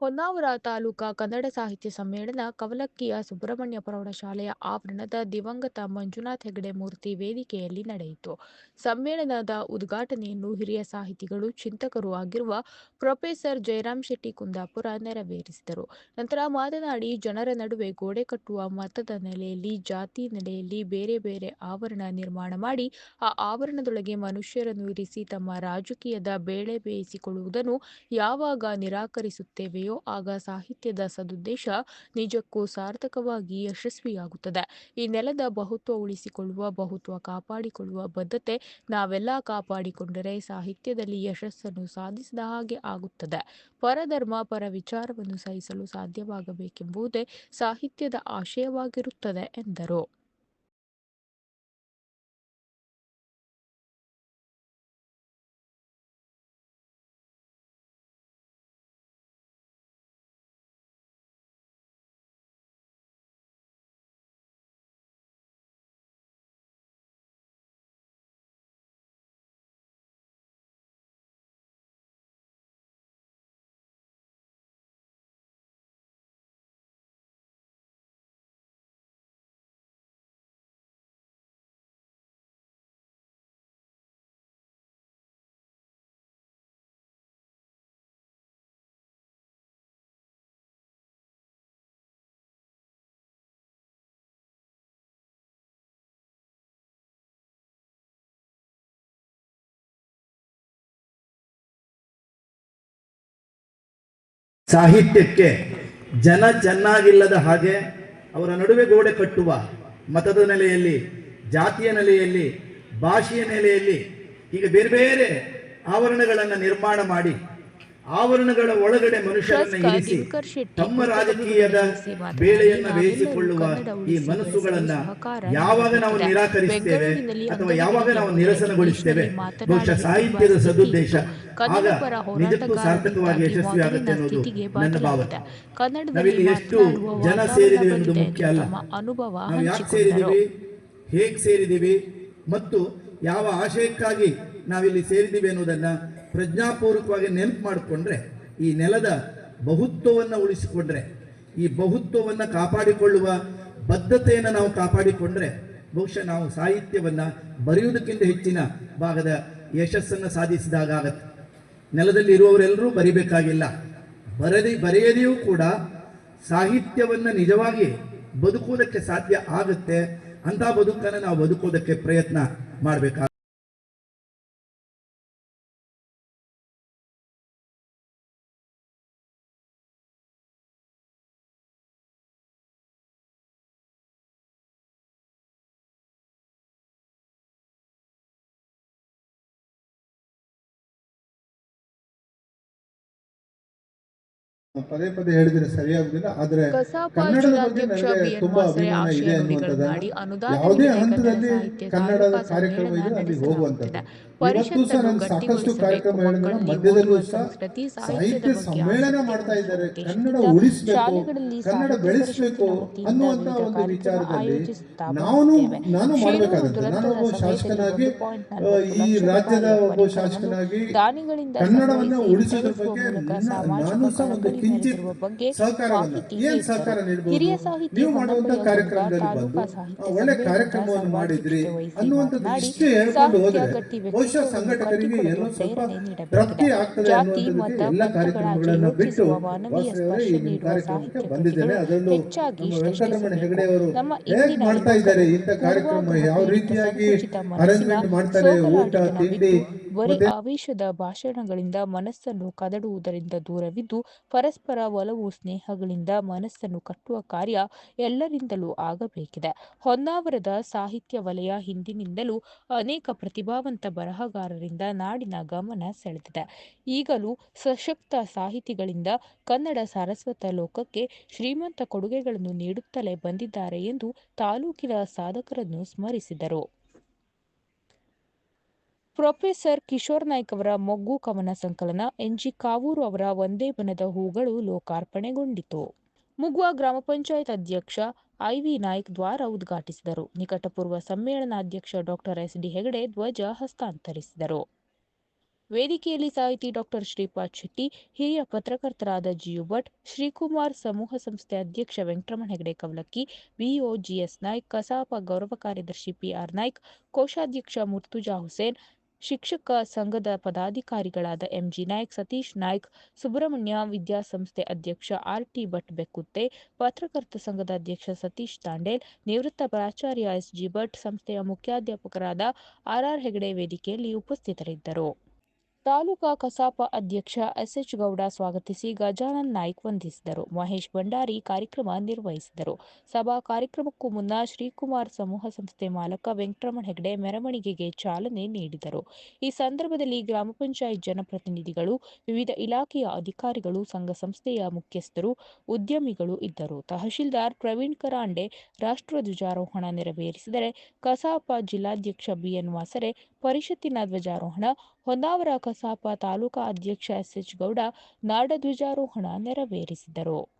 ಹೊನ್ನಾವರ ತಾಲೂಕಾ ಕನ್ನಡ ಸಾಹಿತ್ಯ ಸಮ್ಮೇಳನ ಕವಲಕ್ಕಿಯ ಸುಬ್ರಹ್ಮಣ್ಯ ಪ್ರೌಢಶಾಲೆಯ ಆವರಣದ ದಿವಂಗತ ಮಂಜುನಾಥ್ ಹೆಗಡೆ ಮೂರ್ತಿ ವೇದಿಕೆಯಲ್ಲಿ ನಡೆಯಿತು. ಸಮ್ಮೇಳನದ ಉದ್ಘಾಟನೆಯನ್ನು ಹಿರಿಯ ಸಾಹಿತಿಗಳು, ಚಿಂತಕರು ಆಗಿರುವ ಪ್ರೊಫೆಸರ್ ಜಯರಾಮ್ ಶೆಟ್ಟಿ ಕುಂದಾಪುರ ನೆರವೇರಿಸಿದರು. ನಂತರ ಮಾತನಾಡಿ, ಜನರ ನಡುವೆ ಗೋಡೆ ಕಟ್ಟುವ ಮತದ ನೆಲೆಯಲ್ಲಿ, ಜಾತಿ ನೆಲೆಯಲ್ಲಿ ಬೇರೆ ಬೇರೆ ಆವರಣ ನಿರ್ಮಾಣ ಮಾಡಿ, ಆ ಆವರಣದೊಳಗೆ ಮನುಷ್ಯರನ್ನು ಇರಿಸಿ, ತಮ್ಮ ರಾಜಕೀಯದ ಬೇಳೆ ಬೇಯಿಸಿಕೊಳ್ಳುವುದನ್ನು ಯಾವಾಗ ನಿರಾಕರಿಸುತ್ತೇವೆಯೋ ಆಗ ಸಾಹಿತ್ಯದ ಸದುದ್ದೇಶ ನಿಜಕ್ಕೂ ಸಾರ್ಥಕವಾಗಿ ಯಶಸ್ವಿಯಾಗುತ್ತದೆ. ಈ ನೆಲದ ಬಹುತ್ವ ಉಳಿಸಿಕೊಳ್ಳುವ, ಬಹುತ್ವ ಕಾಪಾಡಿಕೊಳ್ಳುವ ಬದ್ಧತೆ ನಾವೆಲ್ಲ ಕಾಪಾಡಿಕೊಂಡರೆ ಸಾಹಿತ್ಯದಲ್ಲಿ ಯಶಸ್ಸನ್ನು ಸಾಧಿಸಿದ ಹಾಗೆ ಆಗುತ್ತದೆ. ಪರಧರ್ಮ, ಪರ ವಿಚಾರವನ್ನು ಸಹಿಸಲು ಸಾಧ್ಯವಾಗಬೇಕೆಂಬುದೇ ಸಾಹಿತ್ಯದ ಆಶಯವಾಗಿರುತ್ತದೆ, ಎಂದರು. ಸಾಹಿತ್ಯಕ್ಕೆ ಜನ ಚೆನ್ನಾಗಿಲ್ಲದ ಹಾಗೆ ಅವರ ನಡುವೆ ಗೋಡೆ ಕಟ್ಟುವ ಮತದ ನೆಲೆಯಲ್ಲಿ, ಜಾತಿಯ ನೆಲೆಯಲ್ಲಿ, ಭಾಷೆಯ ನೆಲೆಯಲ್ಲಿ ಈಗ ಬೇರೆ ಬೇರೆ ಆವರಣಗಳನ್ನು ನಿರ್ಮಾಣ ಮಾಡಿ ಆವರಣಗಳ ಒಳಗಡೆ ಮನುಷ್ಯರನ್ನ ಇರಿಸಿ ತಮ್ಮ ರಾಜಕೀಯದ ಬೇಳೆಯನ್ನ ಬೇಯಿಸಿಕೊಳ್ಳುವ ಈ ಮನಸ್ಸುಗಳನ್ನ ಯಾವಾಗ ನಾವು ನಿರಾಕರಿಸುತ್ತೇವೆ ನಿರಾಕರಿಸ್ತೇವೆ ಅಥವಾ ಯಾವಾಗ ನಾವು ನಿರಸನಗೊಳಿಸುತ್ತೇವೆ? ನಿರಸನಗೊಳಿಸ್ತೇವೆ ಬಹುಶಃ ಸಾಹಿತ್ಯದ ಸದುದ್ದೇಶ. ಆಗ ನಿಜಕ್ಕೂ ಸಾರ್ಥಕವಾಗಿ ಯಶಸ್ವಿ ಆಗುತ್ತೆ ಅನ್ನೋದು ನನ್ನ ಭಾವನೆ. ನಾವಿಲ್ಲಿ ಎಷ್ಟು ಜನ ಅನ್ನೋದು ಮುಖ್ಯ ಅಲ್ಲ. ನಾವು ಯಾಕೆ ಸೇರಿದೀವಿ? ಹೇಗೆ ಸೇರಿದ್ದೀವಿ ಮತ್ತು ಯಾವ ಆಶಯಕ್ಕಾಗಿ ನಾವಿಲ್ಲಿ ಸೇರಿದ್ದೀವಿ ಅನ್ನೋದನ್ನ ಪ್ರಜ್ಞಾಪೂರ್ವಕವಾಗಿ ನೆನಪು ಮಾಡಿಕೊಂಡ್ರೆ, ಈ ನೆಲದ ಬಹುತ್ವವನ್ನು ಉಳಿಸಿಕೊಂಡ್ರೆ, ಈ ಬಹುತ್ವವನ್ನು ಕಾಪಾಡಿಕೊಳ್ಳುವ ಬದ್ಧತೆಯನ್ನು ನಾವು ಕಾಪಾಡಿಕೊಂಡ್ರೆ, ಬಹುಶಃ ನಾವು ಸಾಹಿತ್ಯವನ್ನ ಬರೆಯುವುದಕ್ಕಿಂತ ಹೆಚ್ಚಿನ ಭಾಗದ ಯಶಸ್ಸನ್ನು ಸಾಧಿಸಿದಾಗ ಆಗತ್ತೆ. ನೆಲದಲ್ಲಿ ಇರುವವರೆಲ್ಲರೂ ಬರಿಬೇಕಾಗಿಲ್ಲ. ಬರದಿ, ಬರೆಯದೆಯೂ ಕೂಡ ಸಾಹಿತ್ಯವನ್ನು ನಿಜವಾಗಿ ಬದುಕುವುದಕ್ಕೆ ಸಾಧ್ಯ ಆಗುತ್ತೆ. ಅಂಥ ಬದುಕನ್ನು ನಾವು ಬದುಕೋದಕ್ಕೆ ಪ್ರಯತ್ನ ಮಾಡಬೇಕಾಗ ಪದೇ ಪದೇ ಹೇಳಿದ್ರೆ ಸರಿಯಾಗುದಿಲ್ಲ ಆದ್ರೆ ಕನ್ನಡದ ಬಗ್ಗೆ ನನಗೆ ತುಂಬಾ ಅಭಿಮಾನ ಇದೆ ಅನ್ನುವಂಥದ್ದನ್ನ ಯಾವುದೇ ಹಂತದಲ್ಲಿ ಕನ್ನಡ ಕನ್ನಡದ ಕಾರ್ಯಕ್ರಮ ಇದೆ ಸಮ್ಮೇಳನ ಅಲ್ಲಿ ನಡೆಸಲಾಗುತ್ತಿದೆ. ಹೋಗುವಂಥದ್ದು ಇವತ್ತು ಸಹ ನಾನು ಸಾಕಷ್ಟು ಕಾರ್ಯಕ್ರಮಗಳನ್ನು ಮಕ್ಕಳಲ್ಲಿ ಮಧ್ಯದಲ್ಲೂ ಸಹ ಸಾಹಿತ್ಯ ಸಮ್ಮೇಳನ ಮಾಡ್ತಾ ಇದ್ದಾರೆ ಕನ್ನಡ ಉಳಿಸಬೇಕು ಕನ್ನಡ ಬೆಳೆಸಬೇಕು ಅನ್ನುವಂತ ಒಂದು ವಿಚಾರದಲ್ಲಿ ನಾನು. ನಾನು ಮಾಡಬೇಕಾದಂತೆ ನಾನು ಒಬ್ಬ ಶಾಸಕನಾಗಿ ಈ ರಾಜ್ಯದ ಒಬ್ಬ ಶಾಸಕನಾಗಿ ಕನ್ನಡವನ್ನ ಉಳಿಸೋದ್ರ ಬಗ್ಗೆ ನಾನು ಸಹ ಒಂದು ಬಗ್ಗೆ ಮಾಹಿತಿ ಹಿರಿಯ ಸಾಹಿತಿ ಮಾಡುವಂತ ಕಾರ್ಯಕ್ರಮದಲ್ಲಿ ಬಂದು ತಾಲೂಕಾ ಸಾಹಿತ್ಯ ಆ, ಒಳ್ಳೆ ಕಾರ್ಯಕ್ರಮವನ್ನು ಮಾಡಿದ್ರಿ ವಹಿಸಿ ಸಾಹಿತ್ಯ ಗಟ್ಟಿ ಜಾತಿ ಮತ ಎಲ್ಲ ಪಂಥಗಳಾಗಿ ಬಿಟ್ಟು ಯೋಚಿಸುವ ಮಾನವೀಯ ಸ್ಪರ್ಶ ನಿಮ್ಮ ನೀಡುವ ಹೆಚ್ಚಾಗಿ ಇಂದಿನ ರೀತಿಯಾಗಿ ಅರೇಂಜ್ಮೆಂಟ್ ಮಾಡ್ತಾರೆ? ಊಟ ತಿಂಡಿ ಬರೀ ಆವೇಶದ ಭಾಷಣಗಳಿಂದ ಮನಸ್ಸನ್ನು ಕದಡುವುದರಿಂದ ದೂರವಿದ್ದು ಪರಸ್ಪರ ಒಲವು, ಸ್ನೇಹಗಳಿಂದ ಮನಸ್ಸನ್ನು ಕಟ್ಟುವ ಕಾರ್ಯ ಎಲ್ಲರಿಂದಲೂ ಆಗಬೇಕಿದೆ. ಹೊನ್ನಾವರದ ಸಾಹಿತ್ಯ ವಲಯ ಹಿಂದಿನಿಂದಲೂ ಅನೇಕ ಪ್ರತಿಭಾವಂತ ಬರಹಗಾರರಿಂದ ನಾಡಿನ ಗಮನ ಸೆಳೆದಿದೆ. ಈಗಲೂ ಸಶಕ್ತ ಸಾಹಿತಿಗಳಿಂದ ಕನ್ನಡ ಸಾರಸ್ವತ ಲೋಕಕ್ಕೆ ಶ್ರೀಮಂತ ಕೊಡುಗೆಗಳನ್ನು ನೀಡುತ್ತಲೇ ಬಂದಿದ್ದಾರೆ ಎಂದು ತಾಲೂಕಿನ ಸಾಧಕರನ್ನು ಸ್ಮರಿಸಿದರು. ಪ್ರೊಫೆಸರ್ ಕಿಶೋರ್ ನಾಯ್ಕ್ ಅವರ ಮೊಗ್ಗು ಕವನ ಸಂಕಲನ, ಎನ್ಜಿ ಕಾವೂರು ಅವರ ಒಂದೇ ಬನದ ಹೂಗಳು ಲೋಕಾರ್ಪಣೆಗೊಂಡಿತು. ಮುಗುವ ಗ್ರಾಮ ಪಂಚಾಯತ್ ಅಧ್ಯಕ್ಷ ಐವಿ ನಾಯ್ಕ್ ದ್ವಾರ ಉದ್ಘಾಟಿಸಿದರು. ನಿಕಟಪೂರ್ವ ಸಮ್ಮೇಳನಾಧ್ಯಕ್ಷ ಡಾಕ್ಟರ್ ಎಸ್ ಡಿ ಹೆಗಡೆ ಧ್ವಜ ಹಸ್ತಾಂತರಿಸಿದರು. ವೇದಿಕೆಯಲ್ಲಿ ಸಾಹಿತಿ ಡಾಕ್ಟರ್ ಶ್ರೀಪಾದ್ ಶೆಟ್ಟಿ, ಹಿರಿಯ ಪತ್ರಕರ್ತರಾದ ಜಿಯು ಭಟ್, ಶ್ರೀಕುಮಾರ್ ಸಮೂಹ ಸಂಸ್ಥೆ ಅಧ್ಯಕ್ಷ ವೆಂಕಟರಮಣ ಹೆಗಡೆ ಕವಲಕ್ಕಿ ವಿಒಜಿಎಸ್ ಜಿಎಸ್ ನಾಯ್ಕ್, ಕಸಾಪ ಗೌರವ ಕಾರ್ಯದರ್ಶಿ ಪಿಆರ್ ನಾಯ್ಕ್, ಕೋಶಾಧ್ಯಕ್ಷ ಮುರ್ತುಜಾ ಹುಸೇನ್ ಶಿಕ್ಷಕ ಸಂಘದ ಪದಾಧಿಕಾರಿಗಳಾದ ಎಂಜಿ ನಾಯ್ಕ್, ಸತೀಶ್ ನಾಯ್ಕ್, ಸುಬ್ರಹ್ಮಣ್ಯ ವಿದ್ಯಾಸಂಸ್ಥೆ ಅಧ್ಯಕ್ಷ ಆರ್ಟಿ ಭಟ್ ಬೆಕ್ಕುತ್ತೆ, ಪತ್ರಕರ್ತ ಸಂಘದ ಅಧ್ಯಕ್ಷ ಸತೀಶ್ ತಾಂಡೇಲ್, ನಿವೃತ್ತ ಪ್ರಾಚಾರ್ಯ ಎಸ್ ಜಿ ಭಟ್, ಸಂಸ್ಥೆಯ ಮುಖ್ಯಾಧ್ಯಾಪಕರಾದ ಆರ್ಆರ್ ಹೆಗಡೆ ವೇದಿಕೆಯಲ್ಲಿ ಉಪಸ್ಥಿತರಿದ್ದರು. ತಾಲೂಕಾ ಕಸಾಪ ಅಧ್ಯಕ್ಷ ಎಸ್ಎಚ್ ಗೌಡ ಸ್ವಾಗತಿಸಿ ಗಜಾನನ್ ನಾಯ್ಕ್ ವಂದಿಸಿದರು. ಮಹೇಶ್ ಭಂಡಾರಿ ಕಾರ್ಯಕ್ರಮ ನಿರ್ವಹಿಸಿದರು. ಸಭಾ ಕಾರ್ಯಕ್ರಮಕ್ಕೂ ಮುನ್ನ ಶ್ರೀಕುಮಾರ್ ಸಮೂಹ ಸಂಸ್ಥೆ ಮಾಲಕ ವೆಂಕಟರಮಣ ಹೆಗಡೆ ಮೆರವಣಿಗೆಗೆ ಚಾಲನೆ ನೀಡಿದರು. ಈ ಸಂದರ್ಭದಲ್ಲಿ ಗ್ರಾಮ ಪಂಚಾಯತ್ ಜನಪ್ರತಿನಿಧಿಗಳು, ವಿವಿಧ ಇಲಾಖೆಯ ಅಧಿಕಾರಿಗಳು, ಸಂಘ ಸಂಸ್ಥೆಯ ಮುಖ್ಯಸ್ಥರು, ಉದ್ಯಮಿಗಳು ಇದ್ದರು. ತಹಶೀಲ್ದಾರ್ ಪ್ರವೀಣ್ ಕರಾಂಡೆ ರಾಷ್ಟ್ರ ಧ್ವಜಾರೋಹಣ ನೆರವೇರಿಸಿದರೆ ಕಸಾಪ ಜಿಲ್ಲಾಧ್ಯಕ್ಷ ಬಿಎನ್ ವಾಸರೆ ಪರಿಷತ್ತಿನ ಧ್ವಜಾರೋಹಣ ಹೊನ್ನಾವರ ಕಸಾಪ ತಾಲೂಕಾ ಅಧ್ಯಕ್ಷ ಎಸ್ಎಚ್ ಗೌಡ ನಾಡಧ್ವಜಾರೋಹಣ ನೆರವೇರಿಸಿದರು.